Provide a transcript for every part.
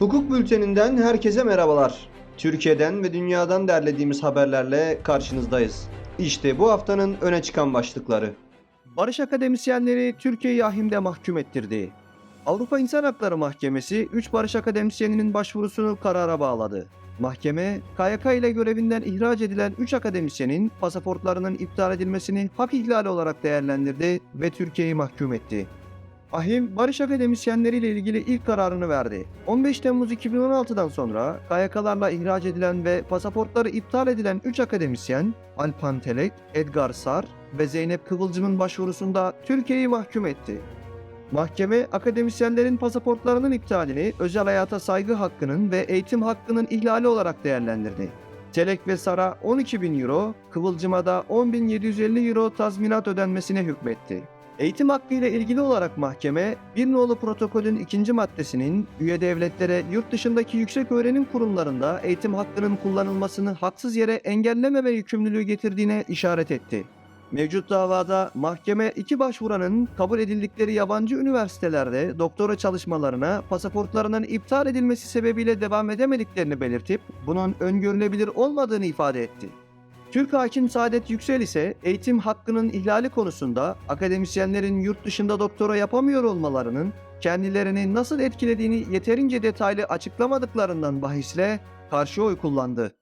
Hukuk Bülteninden herkese merhabalar. Türkiye'den ve dünyadan derlediğimiz haberlerle karşınızdayız. İşte bu haftanın öne çıkan başlıkları. Barış akademisyenleri Türkiye'yi ahimde mahkum ettirdi. Avrupa İnsan Hakları Mahkemesi 3 barış akademisyeninin başvurusunu karara bağladı. Mahkeme, KYK ile görevinden ihraç edilen 3 akademisyenin pasaportlarının iptal edilmesini hak ihlali olarak değerlendirdi ve Türkiye'yi mahkum etti. Ahim, barış akademisyenleriyle ilgili ilk kararını verdi. 15 Temmuz 2016'dan sonra KYK'larla ihraç edilen ve pasaportları iptal edilen 3 akademisyen, Alpan Telek, Edgar Sar ve Zeynep Kıvılcım'ın başvurusunda Türkiye'yi mahkum etti. Mahkeme, akademisyenlerin pasaportlarının iptalini özel hayata saygı hakkının ve eğitim hakkının ihlali olarak değerlendirdi. Telek ve Sar'a 12 bin euro, Kıvılcım'a da 10.750 euro tazminat ödenmesine hükmetti. Eğitim hakkı ile ilgili olarak mahkeme, bir nolu protokolün ikinci maddesinin üye devletlere yurt dışındaki yüksek öğrenim kurumlarında eğitim hakkının kullanılmasını haksız yere engellememe yükümlülüğü getirdiğine işaret etti. Mevcut davada mahkeme iki başvuranın kabul edildikleri yabancı üniversitelerde doktora çalışmalarına pasaportlarının iptal edilmesi sebebiyle devam edemediklerini belirtip bunun öngörülebilir olmadığını ifade etti. Türk Hakim Saadet Yüksel ise eğitim hakkının ihlali konusunda akademisyenlerin yurt dışında doktora yapamıyor olmalarının kendilerini nasıl etkilediğini yeterince detaylı açıklamadıklarından bahisle karşı oy kullandı.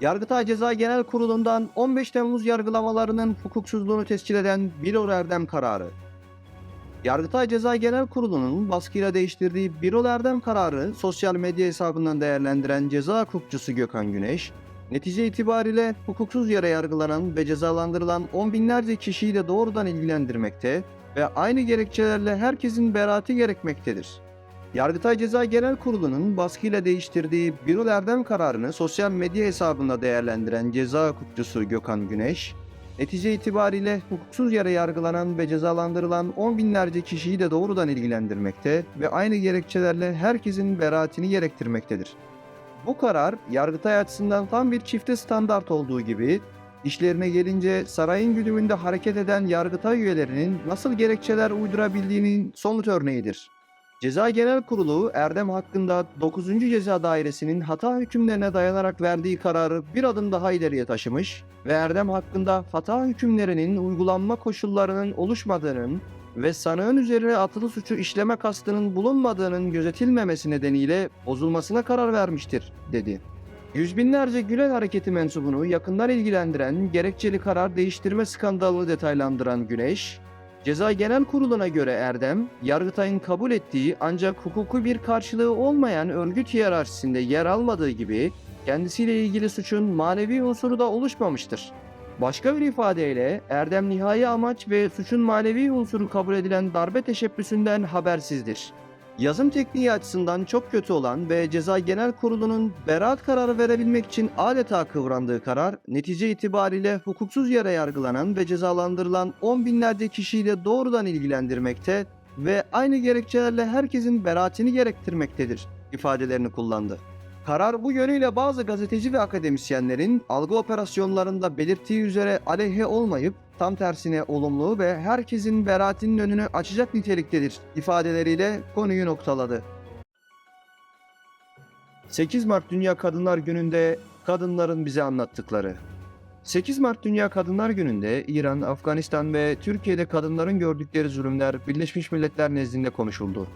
Yargıtay Ceza Genel Kurulu'ndan 15 Temmuz yargılamalarının hukuksuzluğunu tescil eden Birol Erdem kararı. Yargıtay Ceza Genel Kurulu'nun baskıyla değiştirdiği Birol Erdem kararı sosyal medya hesabından değerlendiren ceza hukukçusu Gökhan Güneş, netice itibariyle hukuksuz yere yargılanan ve cezalandırılan on binlerce kişiyi de doğrudan ilgilendirmekte ve aynı gerekçelerle herkesin beraati gerekmektedir. Yargıtay Ceza Genel Kurulu'nun baskıyla değiştirdiği Birol Erdem kararını sosyal medya hesabında değerlendiren ceza hukukçusu Gökhan Güneş, netice itibariyle hukuksuz yere yargılanan ve cezalandırılan on binlerce kişiyi de doğrudan ilgilendirmekte ve aynı gerekçelerle herkesin beraatini gerektirmektedir. Bu karar Yargıtay açısından tam bir çifte standart olduğu gibi işlerine gelince sarayın güdümünde hareket eden Yargıtay üyelerinin nasıl gerekçeler uydurabildiğinin somut örneğidir. Ceza Genel Kurulu Erdem hakkında 9. Ceza Dairesi'nin hata hükümlerine dayanarak verdiği kararı bir adım daha ileriye taşımış ve Erdem hakkında hata hükümlerinin uygulanma koşullarının oluşmadığının ve sanığın üzerine atılı suçu işleme kastının bulunmadığının gözetilmemesi nedeniyle bozulmasına karar vermiştir, dedi. Yüz binlerce Gülen Hareketi mensubunu yakından ilgilendiren gerekçeli karar değiştirme skandalını detaylandıran Güneş, Ceza Genel Kurulu'na göre Erdem, Yargıtay'ın kabul ettiği ancak hukuku bir karşılığı olmayan örgüt hiyerarşisinde yer almadığı gibi kendisiyle ilgili suçun manevi unsuru da oluşmamıştır. Başka bir ifadeyle Erdem nihai amaç ve suçun manevi unsuru kabul edilen darbe teşebbüsünden habersizdir. Yazım tekniği açısından çok kötü olan ve Ceza Genel Kurulu'nun beraat kararı verebilmek için adeta kıvrandığı karar, netice itibariyle hukuksuz yere yargılanan ve cezalandırılan on binlerce kişiyi de doğrudan ilgilendirmekte ve aynı gerekçelerle herkesin beraatini gerektirmektedir ifadelerini kullandı. Karar bu yönüyle bazı gazeteci ve akademisyenlerin algı operasyonlarında belirttiği üzere aleyhe olmayıp tam tersine olumlu ve herkesin beraatinin önünü açacak niteliktedir ifadeleriyle konuyu noktaladı. 8 Mart Dünya Kadınlar Günü'nde kadınların bize anlattıkları 8 Mart Dünya Kadınlar Günü'nde İran, Afganistan ve Türkiye'de kadınların gördükleri zulümler Birleşmiş Milletler nezdinde konuşuldu.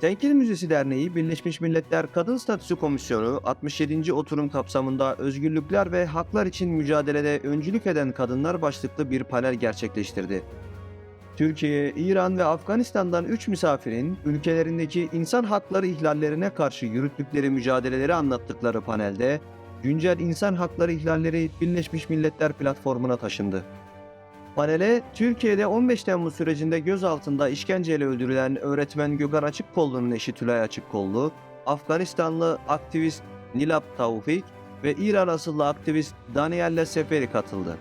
Tenkil Müzesi Derneği Birleşmiş Milletler Kadın Statüsü Komisyonu 67. oturum kapsamında özgürlükler ve haklar için mücadelede öncülük eden kadınlar başlıklı bir panel gerçekleştirdi. Türkiye, İran ve Afganistan'dan 3 misafirin ülkelerindeki insan hakları ihlallerine karşı yürüttükleri mücadeleleri anlattıkları panelde güncel insan hakları ihlalleri Birleşmiş Milletler platformuna taşındı. Panele, Türkiye'de 15 Temmuz sürecinde gözaltında işkenceyle öldürülen öğretmen Gökhan Açıkkollu'nun eşi Tülay Açıkkollu, Afganistanlı aktivist Nilap Taufik ve İran asıllı aktivist Danielle Seferi katıldı.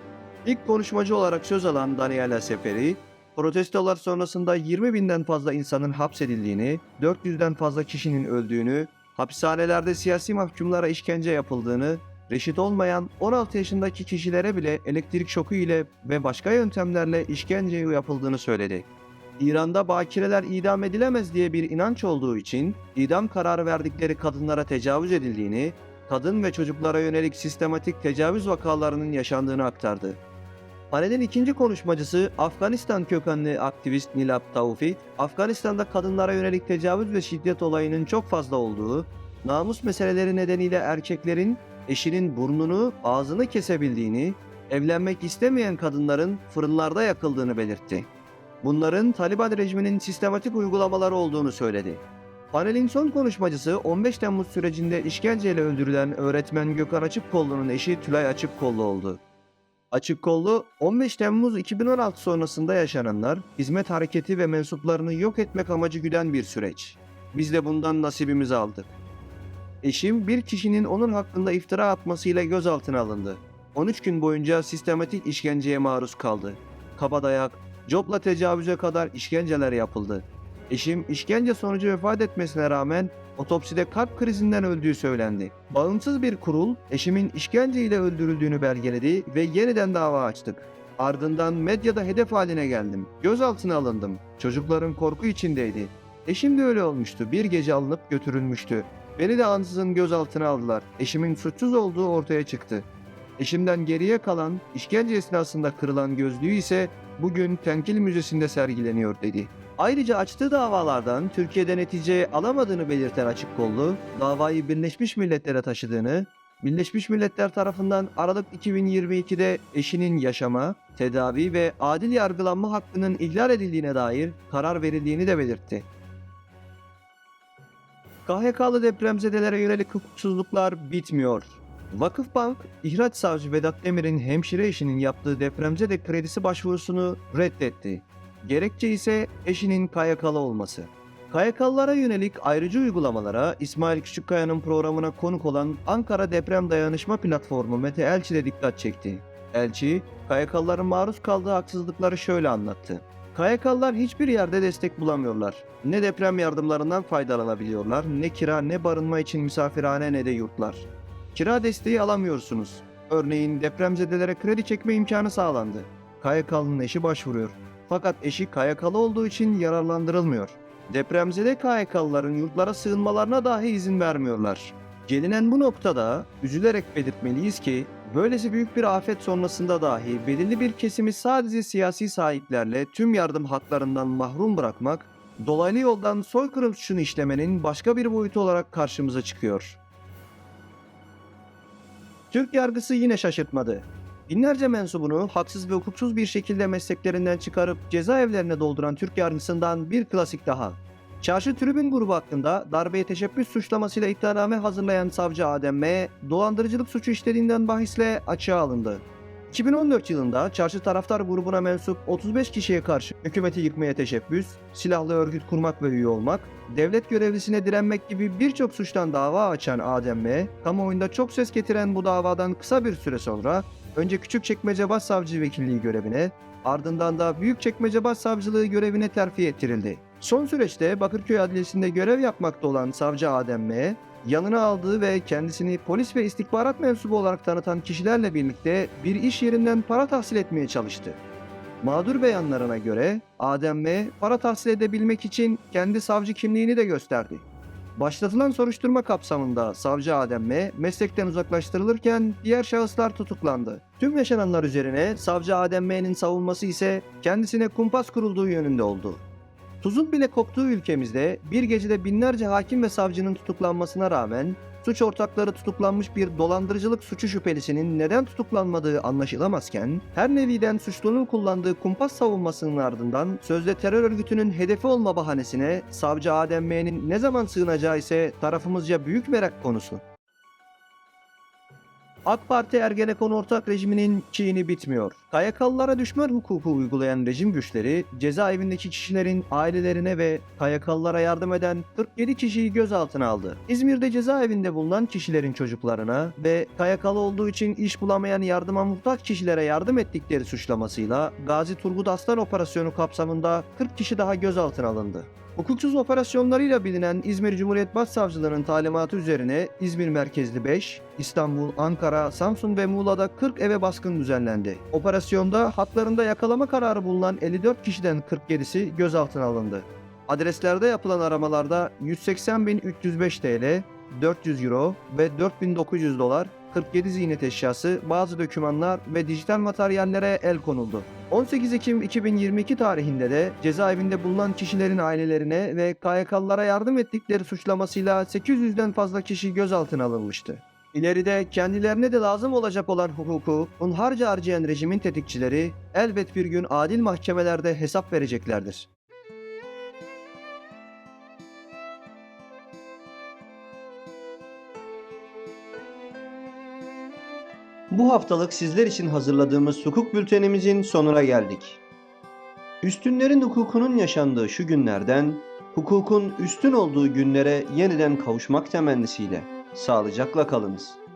İlk konuşmacı olarak söz alan Danielle Seferi, protestolar sonrasında 20 binden fazla insanın hapsedildiğini, 400'den fazla kişinin öldüğünü, hapishanelerde siyasi mahkumlara işkence yapıldığını, reşit olmayan 16 yaşındaki kişilere bile elektrik şoku ile ve başka yöntemlerle işkence yapıldığını söyledi. İran'da bakireler idam edilemez diye bir inanç olduğu için idam kararı verdikleri kadınlara tecavüz edildiğini, kadın ve çocuklara yönelik sistematik tecavüz vakalarının yaşandığını aktardı. Panelin ikinci konuşmacısı Afganistan kökenli aktivist Nilab Taufi, Afganistan'da kadınlara yönelik tecavüz ve şiddet olayının çok fazla olduğu, namus meseleleri nedeniyle erkeklerin eşinin burnunu, ağzını kesebildiğini, evlenmek istemeyen kadınların fırınlarda yakıldığını belirtti. Bunların Taliban rejiminin sistematik uygulamaları olduğunu söyledi. Panelin son konuşmacısı 15 Temmuz sürecinde işkenceyle öldürülen öğretmen Gökhan Açıkkollu'nun eşi Tülay Açıkkollu oldu. Açıkkollu, 15 Temmuz 2016 sonrasında yaşananlar, hizmet hareketi ve mensuplarını yok etmek amacı güden bir süreç. Biz de bundan nasibimizi aldık. Eşim bir kişinin onun hakkında iftira atmasıyla gözaltına alındı. 13 gün boyunca sistematik işkenceye maruz kaldı. Kabadayak, copla tecavüze kadar işkenceler yapıldı. Eşim işkence sonucu vefat etmesine rağmen otopside kalp krizinden öldüğü söylendi. Bağımsız bir kurul eşimin işkenceyle öldürüldüğünü belgeledi ve yeniden dava açtık. Ardından medyada hedef haline geldim. Gözaltına alındım. Çocuklarım korku içindeydi. Eşim de öyle olmuştu. Bir gece alınıp götürülmüştü. Beni de ansızın gözaltına aldılar. Eşimin suçsuz olduğu ortaya çıktı. Eşimden geriye kalan, işkence esnasında kırılan gözlüğü ise bugün Tenkil Müzesi'nde sergileniyor dedi. Ayrıca açtığı davalardan Türkiye'de netice alamadığını belirten Açıkkollu, davayı Birleşmiş Milletler'e taşıdığını, Birleşmiş Milletler tarafından Aralık 2022'de eşinin yaşama, tedavi ve adil yargılanma hakkının ihlal edildiğine dair karar verildiğini de belirtti. KHK'lı depremzedelere yönelik hukuksuzluklar bitmiyor. Vakıfbank, ihraç savcı Vedat Demir'in hemşire eşinin yaptığı depremzede kredisi başvurusunu reddetti. Gerekçe ise eşinin KYK'lı olması. KYK'lılara yönelik ayrıcı uygulamalara İsmail Küçükkaya'nın programına konuk olan Ankara Deprem Dayanışma Platformu Mete Elçi de dikkat çekti. Elçi, KYK'lıların maruz kaldığı haksızlıkları şöyle anlattı. KYK'lılar hiçbir yerde destek bulamıyorlar. Ne deprem yardımlarından faydalanabiliyorlar, ne kira, ne barınma için misafirhane ne de yurtlar. Kira desteği alamıyorsunuz. Örneğin depremzedelere kredi çekme imkanı sağlandı. KYK'lının eşi başvuruyor. Fakat eşi KYK'lı olduğu için yararlandırılmıyor. Depremzede KYK'lıların yurtlara sığınmalarına dahi izin vermiyorlar. Gelinen bu noktada üzülerek belirtmeliyiz ki böylesi büyük bir afet sonrasında dahi belirli bir kesimi sadece siyasi sahiplerle tüm yardım haklarından mahrum bırakmak, dolaylı yoldan soykırım suçunu işlemenin başka bir boyutu olarak karşımıza çıkıyor. Türk yargısı yine şaşırtmadı. Binlerce mensubunu haksız ve hukuksuz bir şekilde mesleklerinden çıkarıp cezaevlerine dolduran Türk yargısından bir klasik daha. Çarşı Tribün grubu hakkında darbeye teşebbüs suçlamasıyla iddianame hazırlayan savcı Adem M. dolandırıcılık suçu işlediğinden bahisle açığa alındı. 2014 yılında Çarşı Taraftar grubuna mensup 35 kişiye karşı hükümeti yıkmaya teşebbüs, silahlı örgüt kurmak ve üye olmak, devlet görevlisine direnmek gibi birçok suçtan dava açan Adem M. kamuoyunda çok ses getiren bu davadan kısa bir süre sonra önce Küçükçekmece Başsavcı Vekilliği görevine, ardından da Büyükçekmece Başsavcılığı görevine terfi ettirildi. Son süreçte Bakırköy Adliyesi'nde görev yapmakta olan savcı Adem M, yanına aldığı ve kendisini polis ve istihbarat mensubu olarak tanıtan kişilerle birlikte bir iş yerinden para tahsil etmeye çalıştı. Mağdur beyanlarına göre Adem M, para tahsil edebilmek için kendi savcı kimliğini de gösterdi. Başlatılan soruşturma kapsamında savcı Adem M meslekten uzaklaştırılırken diğer şahıslar tutuklandı. Tüm yaşananlar üzerine savcı Adem M'nin savunması ise kendisine kumpas kurulduğu yönünde oldu. Tuzun bile koktuğu ülkemizde bir gecede binlerce hakim ve savcının tutuklanmasına rağmen suç ortakları tutuklanmış bir dolandırıcılık suçu şüphelisinin neden tutuklanmadığı anlaşılamazken her neviden suçlunun kullandığı kumpas savunmasının ardından sözde terör örgütünün hedefi olma bahanesine savcı Adem M'nin ne zaman sığınacağı ise tarafımızca büyük merak konusu. AK Parti Ergenekon ortak rejiminin çiğni bitmiyor. KYK'lılara düşman hukuku uygulayan rejim güçleri cezaevindeki kişilerin ailelerine ve KYK'lılara yardım eden 47 kişiyi gözaltına aldı. İzmir'de cezaevinde bulunan kişilerin çocuklarına ve KYK'lı olduğu için iş bulamayan yardıma muhtaç kişilere yardım ettikleri suçlamasıyla Gazi Turgut Aslan operasyonu kapsamında 40 kişi daha gözaltına alındı. Hukuksuz operasyonlarıyla bilinen İzmir Cumhuriyet Başsavcılığı'nın talimatı üzerine İzmir merkezli 5, İstanbul, Ankara, Samsun ve Muğla'da 40 eve baskın düzenlendi. Operasyonda hatlarında yakalama kararı bulunan 54 kişiden 47'si gözaltına alındı. Adreslerde yapılan aramalarda 180.305 TL, 400 Euro ve 4900 dolar, 47 ziynet eşyası, bazı dokümanlar ve dijital materyallere el konuldu. 18 Ekim 2022 tarihinde de cezaevinde bulunan kişilerin ailelerine ve KYK'lılara yardım ettikleri suçlamasıyla 800'den fazla kişi gözaltına alınmıştı. İleride kendilerine de lazım olacak olan hukuku hunharca harcayan rejimin tetikçileri elbet bir gün adil mahkemelerde hesap vereceklerdir. Bu haftalık sizler için hazırladığımız hukuk bültenimizin sonuna geldik. Üstünlerin hukukunun yaşandığı şu günlerden, hukukun üstün olduğu günlere yeniden kavuşmak temennisiyle sağlıcakla kalınız.